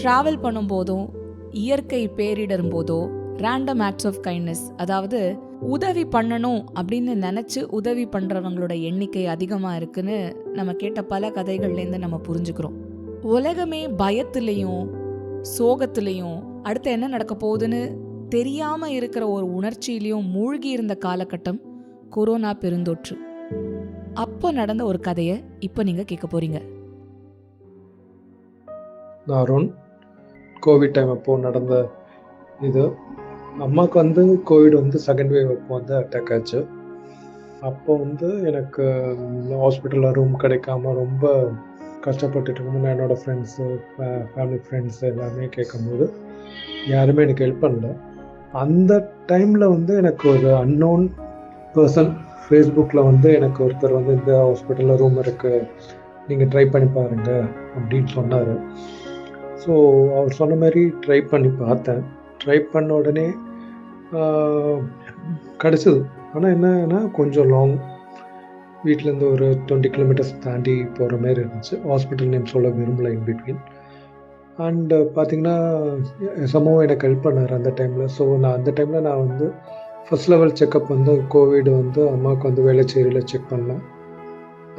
Travel பண்ணும்போதும் இயற்கை பேரிடரும் போதோ ரேண்டம் ஆக்ட்ஸ் ஆஃப் கைண்ட்னஸ் அதாவது உதவி பண்ணணும் அப்படின்னு நினச்சி உதவி பண்ணுறவங்களோட எண்ணிக்கை அதிகமாக இருக்குன்னு நம்ம கேட்ட பல கதைகள்லேருந்து நம்ம புரிஞ்சுக்கிறோம். உலகமே பயத்துலேயும் சோகத்துலேயும் அடுத்து என்ன நடக்க போகுதுன்னு தெரியாமல் இருக்கிற ஒரு உணர்ச்சியிலையும் மூழ்கி இருந்த காலகட்டம் கொரோனா பெருந்தொற்று. அப்போ நடந்த ஒரு கதையை இப்போ நீங்கள் கேட்க போகிறீங்க நான் அருண் கோவிட் டைம் அப்போ நடந்த இது. அம்மாவுக்கு வந்து கோவிட் வந்து செகண்ட் வேவ் அப்போ வந்து அட்டாக் ஆச்சு. அப்போ வந்து எனக்கு ஹாஸ்பிட்டலில் ரூம் கிடைக்காம ரொம்ப கஷ்டப்பட்டுட்டு இருக்கும்போது நான் என்னோடய ஃப்ரெண்ட்ஸு ஃபேமிலி ஃப்ரெண்ட்ஸ் எல்லாமே கேட்கும்போது யாருமே எனக்கு ஹெல்ப் பண்ணல. அந்த டைமில் வந்து எனக்கு ஒரு அன்னோன் பர்சன் ஃபேஸ்புக்கில் வந்து எனக்கு ஒருத்தர் வந்து இந்த ஹாஸ்பிட்டலில் ரூம் இருக்குது நீங்கள் ட்ரை பண்ணி பாருங்கள் அப்படின்னு சொன்னார். ஸோ அவர் சொன்ன மாதிரி ட்ரை பண்ணி பார்த்தேன். ட்ரை பண்ண உடனே கிடச்சிது. ஆனால் என்னன்னா கொஞ்சம் லாங் வீட்டிலேருந்து ஒரு டுவெண்ட்டி கிலோமீட்டர்ஸ் தாண்டி போகிற மாதிரி இருந்துச்சு. ஹாஸ்பிட்டல் நேம் சொல்ல விரும்பல இன் பிட்வீன் அண்டு பார்த்தீங்கன்னா சமூகம் எனக்கு ஹெல்ப் பண்ணார் அந்த டைமில் ஸோ நான் அந்த டைமில் நான் வந்து ஃபஸ்ட் லெவல் செக்கப் வந்து கோவிட் வந்து அம்மாவுக்கு வந்து வேலைச்சேரியில் செக் பண்ணேன்.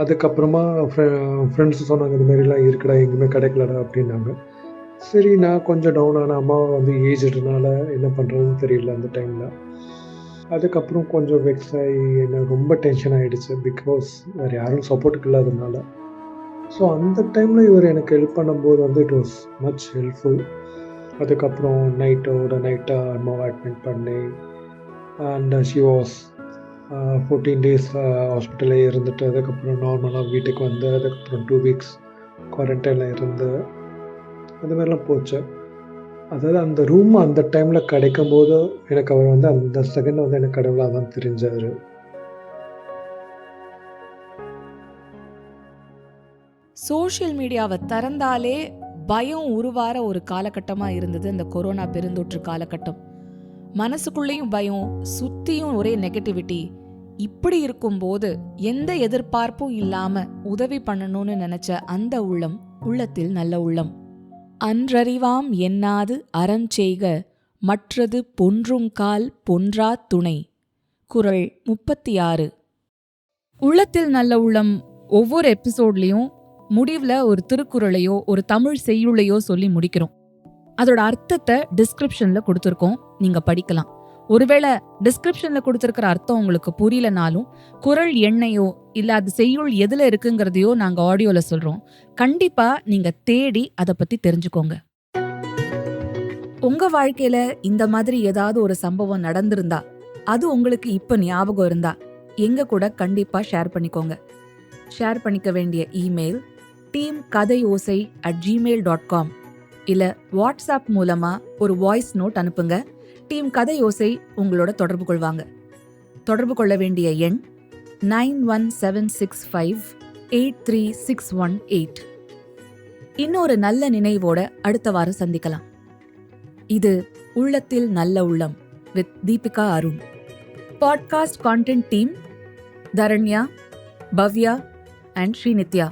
அதுக்கப்புறமா ஃப்ரெண்ட்ஸ் சொன்னாங்க இந்த மாதிரிலாம் இருக்குடா எங்கேயுமே கிடைக்கலடா அப்படின்னாங்க. சரி நான் கொஞ்சம் டவுன் ஆன அம்மாவை வந்து ஏஜ்டுனால என்ன பண்ணுறதுன்னு தெரியல அந்த டைமில் அதுக்கப்புறம் கொஞ்சம் வெக்ஸ் ஆகி என்ன ரொம்ப டென்ஷன் ஆகிடுச்சு பிகாஸ் வேறு யாரும் சப்போர்ட்டுக்கு இல்லாதனால ஸோ அந்த டைமில் இவர் எனக்கு ஹெல்ப் பண்ணும்போது வந்து இட் வாஸ் மச் ஹெல்ப்ஃபுல் அதுக்கப்புறம் நைட்டோட நைட்டாக அம்மாவை அட்மிட் பண்ணி and she was fourteen days ஹாஸ்பிட்டலே இருந்துட்டு அதுக்கப்புறம் நார்மலாக வீட்டுக்கு வந்து அதுக்கப்புறம் டூ வீக்ஸ் குவாரண்டைனில் இருந்து அது மாதிரிலாம் போச்சு. அதாவது அந்த ரூம் அந்த டைமில் கிடைக்கும் போது எனக்கு அவர் வந்து அந்த செகண்ட் வந்து எனக்கு கடவுளாக தான் தெரிஞ்சார். சோஷியல் மீடியாவை திறந்தாலே பயம் உருவார ஒரு காலகட்டமாக இருந்தது இந்த கொரோனா பெருந்தொற்று காலகட்டம். மனசுக்குள்ளேயும் பயம் சுத்தியும் ஒரே நெகட்டிவிட்டி இப்படி இருக்கும்போது எந்த எதிர்பார்ப்பும் இல்லாமல் உதவி பண்ணணும்னு நினச்ச அந்த உள்ளம் உள்ளத்தில் நல்ல உள்ளம். அன்றறிவாம் எண்ணாது அறம் செய்க மற்றது பொன்றுங்கால் பொன்றா துணை. குரல் முப்பத்தி ஆறு உள்ளத்தில் நல்ல உள்ளம் ஒவ்வொரு எபிசோட்லேயும் முடிவுல ஒரு திருக்குறளையோ ஒரு தமிழ் செய்யுளையோ சொல்லி முடிக்கிறோம். அதோட அர்த்தத்தை டிஸ்கிரிப்ஷன்ல கொடுத்துருக்கோம். நீங்க படிக்கலாம். ஒருவேளை டிஸ்கிரிப்ஷன்ல கொடுத்துருக்கிற அர்த்தம் உங்களுக்கு புரியலனாலும் குரல் எண்ணையோ இல்லை அது செய்யுள் எதில் இருக்குங்கிறதையோ நாங்கள் ஆடியோவில் சொல்கிறோம் கண்டிப்பாக நீங்கள் தேடி அதை பற்றி தெரிஞ்சுக்கோங்க. உங்கள் வாழ்க்கையில் இந்த மாதிரி ஏதாவது ஒரு சம்பவம் நடந்திருந்தா அது உங்களுக்கு இப்போ ஞாபகம் இருந்தா எங்க கூட கண்டிப்பாக ஷேர் பண்ணிக்கோங்க. ஷேர் பண்ணிக்க வேண்டிய email team Kathai Osai at Gmail dot com இல்லை வாட்ஸ்அப் மூலமாக ஒரு வாய்ஸ் நோட் அனுப்புங்க. டீம் கதை யோசை உங்களோட தொடர்பு கொள்வாங்க. தொடர்பு கொள்ள வேண்டிய எண் nine one seven six five eight three six one eight. இன்னொரு நல்ல நினைவோட அடுத்த வாரம் சந்திக்கலாம். இது Ullathil Nalla Ullam with Deepika Arun. Podcast content team Dharanya Bhavya and Srinithya.